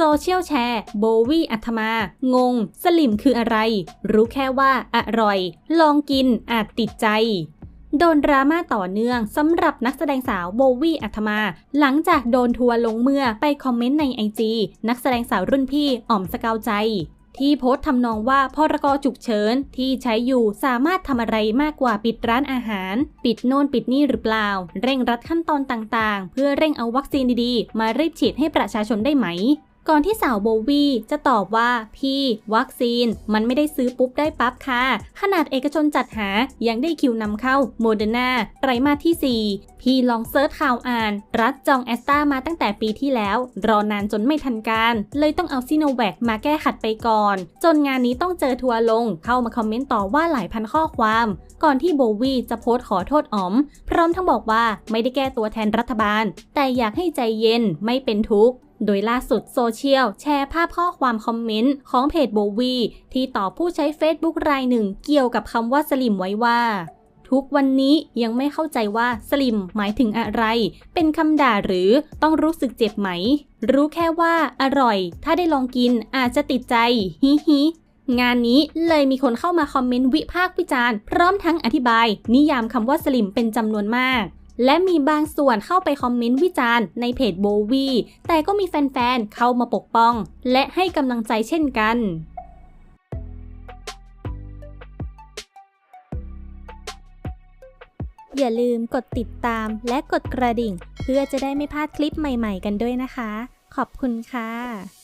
โซเชียลแชร์ โบวี่อัธมา งง สลิมคืออะไร รู้แค่ว่าอร่อย ลองกินอาจติดใจโดนดราม่าต่อเนื่องสำหรับนักแสดงสาวโบวี่อัธมา หลังจากโดนทัวลงเมื่อไปคอมเมนต์ในไอจีนักแสดงสาวรุ่นพี่อ๋อมสกาวใจ ที่โพสต์ทำนองว่าพรกฉุกเฉินที่ใช้อยู่สามารถทำอะไรมากกว่าปิดร้านอาหาร ปิดโน่นปิดนี่หรือเปล่า เร่งรัดขั้นตอนต่างๆ เพื่อเร่งเอาวัคซีนดีๆ มารีบฉีดให้ประชาชนได้ไหม ก่อนที่สาวโบวี่จะตอบว่าพี่วัคซีน มันไม่ได้ซื้อปุ๊บได้ปั๊บค่ะ ขนาดเอกชนจัดหายังได้คิวนำเข้าโมเดอร์นาไตรมาสที่ 4 พี่ลองเซิร์ชข่าวอ่าน รัฐจองแอสตามาตั้งแต่ปีที่แล้ว รอนานจนไม่ทันการ เลยต้องเอาซีโนแวคมาแก้ขัดไปก่อน จนงานนี้ต้องเจอทัวร์ลงเข้ามาคอมเมนต์ต่อว่าหลายพันข้อความ ก่อนที่โบวี่จะโพสต์ขอโทษอ๋อม พร้อมทั้งบอกว่าไม่ได้แก้ตัวแทนรัฐบาล แต่อยากให้ใจเย็นไม่เป็นทุกข์ โดยล่าสุดโซเชียลแชร์ภาพข้อความคอมเมนต์ของเพจโบวีที่ตอบผู้ใช้ Facebook รายหนึ่งเกี่ยวกับคำว่าสลิมไว้ว่าทุกวันนี้ยังไม่เข้าใจว่าสลิมหมายถึงอะไร เป็นคำด่าหรือต้องรู้สึกเจ็บไหม รู้แค่ว่าอร่อย ถ้าได้ลองกินอาจจะติดใจ ฮิฮิงานนี้เลยมีคนเข้ามาคอมเมนต์วิพากษ์วิจารณ์ พร้อมทั้งอธิบาย นิยามคำว่าสลิมเป็นจำนวนมาก และมีบางส่วนเข้าไปคอมเมนต์วิจารณ์ในเพจโบวีแต่ก็มีแฟนๆ เข้ามาปกป้อง และให้กำลังใจเช่นกันอย่าลืมกดติดตามและกดกระดิ่ง เพื่อจะได้ไม่พลาดคลิปใหม่ๆกันด้วยนะคะ ขอบคุณค่ะ